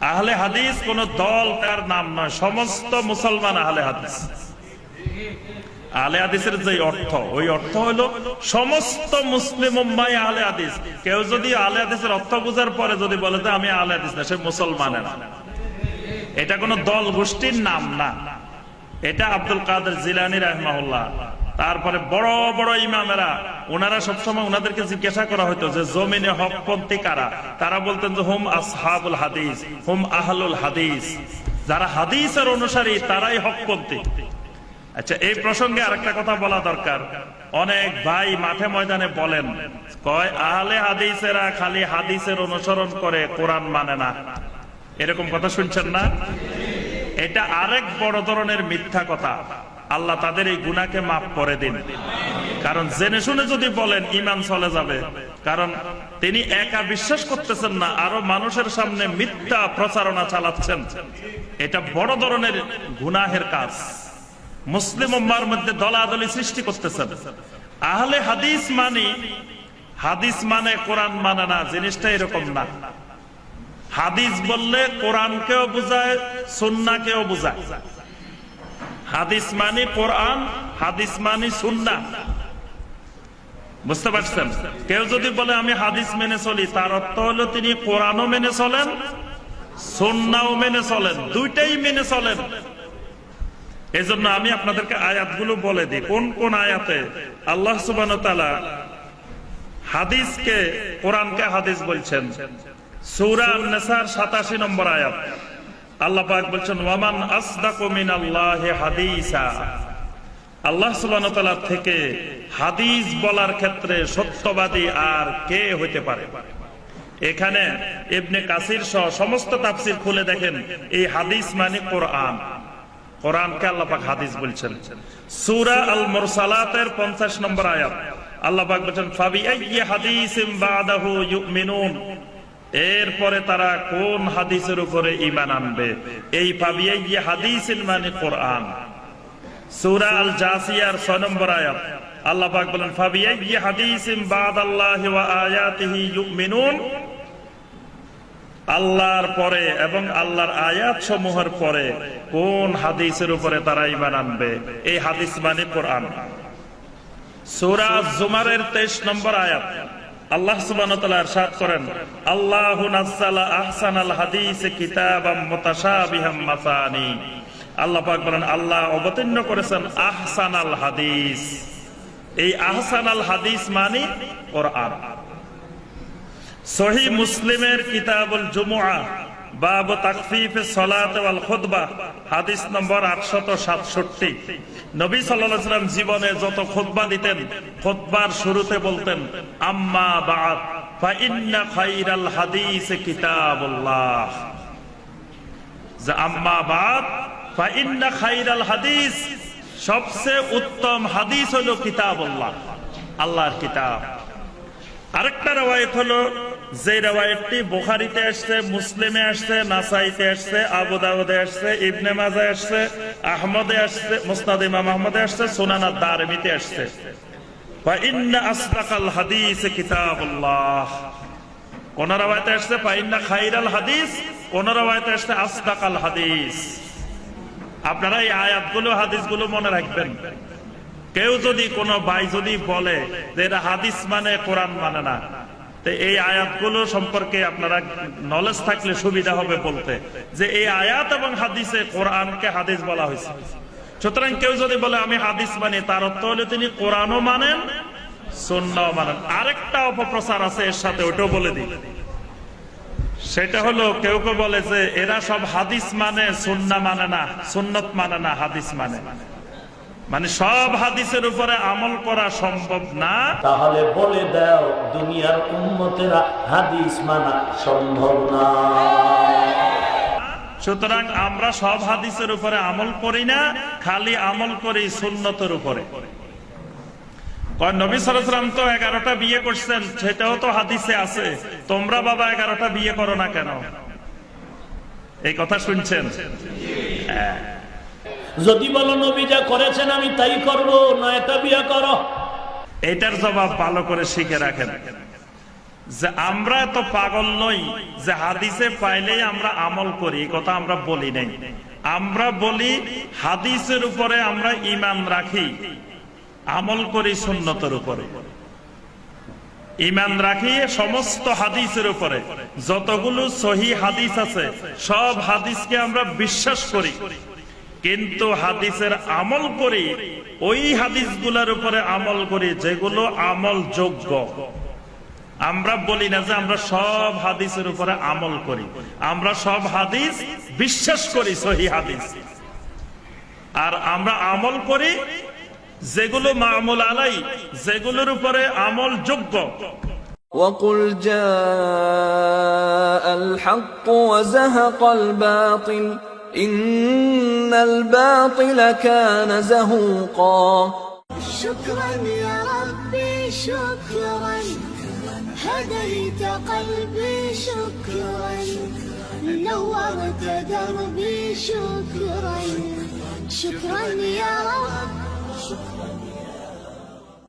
আহলে হাদিস কোন দল, তার নাম নয়। সমস্ত মুসলমান আহলে হাদিস। আহলে হাদিসের যে অর্থ, ওই অর্থ হলো সমস্ত মুসলিম উম্মাই আহলে হাদিস। কেউ যদি আহলে হাদিসের অর্থ বোঝার পরে যদি বলে যে আমি আহলে হাদিস না, সে মুসলমানের। এটা কোন দল গোষ্ঠীর নাম না। এটা আব্দুল কাদের জিলানি রহমাউল্লাহ তারপরে বড় বড় ইমামেরা, ওনারা সবসময় ওনাদেরকে জিজ্ঞাসা করা হতো যে, জমিনে হকপন্থী কারা? তারা বলতেন যে, হুম আসহাবুল হাদিস, হোম আহলুল হাদিস। যারা হাদিসের অনুসারী, তারাই হকপন্থী আচ্ছা এই প্রসঙ্গে আরেকটা কথা বলা দরকার। অনেক ভাই মাঠে ময়দানে বলেন, কয়, আহলে হাদিসেরা খালি হাদিসের অনুসরণ করে, কোরআন মানে না। এরকম কথা শুনছেন না? এটা আরেক বড় ধরনের মিথ্যা কথা। আল্লাহ তাদের এই গুণাকে মাফ করে দিন। কারণ জেনে শুনে যদি বলেন ইমান চলে যাবে। কারণ তিনি একা বিশ্বাস করতেছেন না, আরও মানুষের সামনে মিথ্যা প্রচারণা চালাচ্ছেন। এটা বড় ধরনের গুনাহের কাজ। মুসলিম উম্মার মধ্যে দলাদলি সৃষ্টি করতেছেন। আহলে হাদিস মানে হাদিস মানে কোরআন মানে না, জিনিসটা এরকম না। হাদিস বললে কোরআনকেও বুঝায়, সুন্নাকেও বুঝায়। হাদিস মানে কোরআন, হাদিস মানে সুন্না বুঝতে পারছেন? কেউ যদি বলে, আমি হাদিস মেনে চলি, তার অর্থ হলো তিনি কোরআনও মেনে চলেন সুন্নাও মেনে চলেন, দুইটাই মেনে চলেন। এই জন্য আমি আপনাদেরকে আয়াতগুলো বলে দিই। কোন কোন আয়াতে? আল্লাহ সুবান হাদিসকে, কোরআনকে হাদিস বলছেন। সূরা নেসার সাতাশি নম্বর আয়াত। আল্লাহ বলছেন, ওয়ামান আসদাকু মিনাল্লাহি হাদিসা। আল্লাহ সুবহানাহু তাআলা থেকে হাদিস বলার ক্ষেত্রে সত্যবাদী আর কে হইতে পারে? এখানে ইবনে কাসির সহ সমস্ত তাফসীর খুলে দেখেন, এই হাদিস মানে কোরআন। কোরআনকে আল্লাহ হাদিস বলছেন। সূরা আল মুরসালাতের 50 নম্বর আয়াত। আল্লাহ পাক বলছেন, ফাবি আইয়ি হাদিসিম বাদাহু ইউমিনুন। এরপরে তারা কোন হাদিসের উপরে ইমান আনবে? এই পাবি আইয়ি হাদিসিন মানে কোরআন। সূরা জাসিয়ার 6 নম্বর আয়াত। আল্লাহ পাক বলেন ফাবি আইয়ি হাদিসিম বাদাল্লাহি ওয়া আয়াতিহি ইউমিনুন। আল্লাহর পরে এবং আল্লাহর আয়াত সমূহের পরে কোন হাদিসের উপরে তারা ইমান আনবে? এই হাদিস মানে কোরআন। সূরা জুমারের 23 নম্বর আয়াত। আল্লাহ সুবহানাহু ওয়া করেন, আল্লাহ পাক বলেন, আল্লাহ অবতীর্ণ করেছেন আহসানাল হাদিস। এই আহসানাল হাদিস মানে কোরআন। সহি মুসলিমের কিতাবুল জুমুআ বাব তাকফিফ সালাত ওয়াল খুতবা, হাদিস নম্বর 867 নবী সাল্লাল্লাহু আলাইহি জীবনে যত খুতবা দিতেন, খুতবার শুরুতে বলতেন, আম্মা বা'দ, ফা ইন্না হাদিস, সবচেয়ে উত্তম হাদিস হলো কিতাবুল্লাহ, আল্লাহর কিতাব। আরেকটা রেওয়ায়ত হলো যে রেওয়ায়তটি বুখারিতে আসছে, মুসলিমে আসছে, নাসাইতে আসছে আবু দাউদে আসছে, ইবনে মাজায় আসছে, আহমদে আসছে মুস্তাদ ইমাম আহমদে আসছে, সুনানা দারমিতে আসছে। ফা ইন্না আসদাকাল হাদিস কিতাবুল্লাহ। কোন রেওয়ায়তে আসছে, ফা ইন্না খাইরাল হাদিস, কোন রেওয়ায়তে আসছে, আসদাকাল হাদিস। আপনারা এই আয়াতগুলো, হাদিসগুলো মনে রাখবেন। কেউ যদি কোনো ভাই যদি বলে যে এটা হাদিস মানে কোরআন মানে না এই আয়াতগুলো সম্পর্কে আপনারা নলেজ থাকলে সুবিধা হবে বলতে। যে এই আয়াত এবং হাদিসে কোরআনকে হাদিস বলা হয়েছে। সুতরাং কেউ যদি বলে, আমি হাদিস মানি, তার অর্থ হলে তিনি কোরআনও মানেন মানেন। আরেকটা অপপ্রচার আছে, এর সাথে ওটাও বলে দিই। সেটা হলো, কেউ কেউ বলে যে, এরা সব হাদিস মানে সুন্না মানে না, সুন্নত মানে না, হাদিস মানে। মানে সব হাদিসের উপরে আমল করা সম্ভব না। তাহলে বলে দাও দুনিয়ার উম্মতেরা হাদিস মানা সম্ভব না। সুতরাং আমরা সব হাদিসের উপরে আমল করি না খালি আমল করি সুন্নতের উপরে। নবী সালাম তো এগারোটা বিয়ে করছেন সেটাও তো হাদিসে আছে। তোমরা বাবা এগারোটা বিয়ে করো না কেন? এই কথা শুনছেন? যদি বলো নবী যা করেছেন আমি তাই করব নয়টা বিয়ে করো। এটার জবাব ভালো করে শিখে রাখেন। যে আমরা তো পাগল নই, যে হাদিসে পাইলেই আমরা আমল করি কথা আমরা বলি নাই। আমরা বলি, হাদিসের উপরে আমরা ইমান রাখি, আমল করি সুন্নতের উপরে। ইমান রাখি সমস্ত হাদিসের উপরে। যতগুলো সহি হাদিস আছে, সব হাদিসকে আমরা বিশ্বাস করি। কিন্তু হাদিসের আমল করি ওই হাদিসগুলোর উপরে আমল করি যেগুলো আমল যোগ্য আমরা বলি না যে আমরা সব হাদিসের উপরে আমল করি আমরা সব হাদিস বিশ্বাস করি সহি হাদিস আর আমরা আমল করি যেগুলো মামুল আলাই যেগুলোর উপরে আমল যোগ্য وقل جاء الحق وزهق الباطل إن الباطل كان زهوقا. شكرا يا ربي شكرا. هديت قلبي شكرا. نورت دربي شكرا. شكرا يا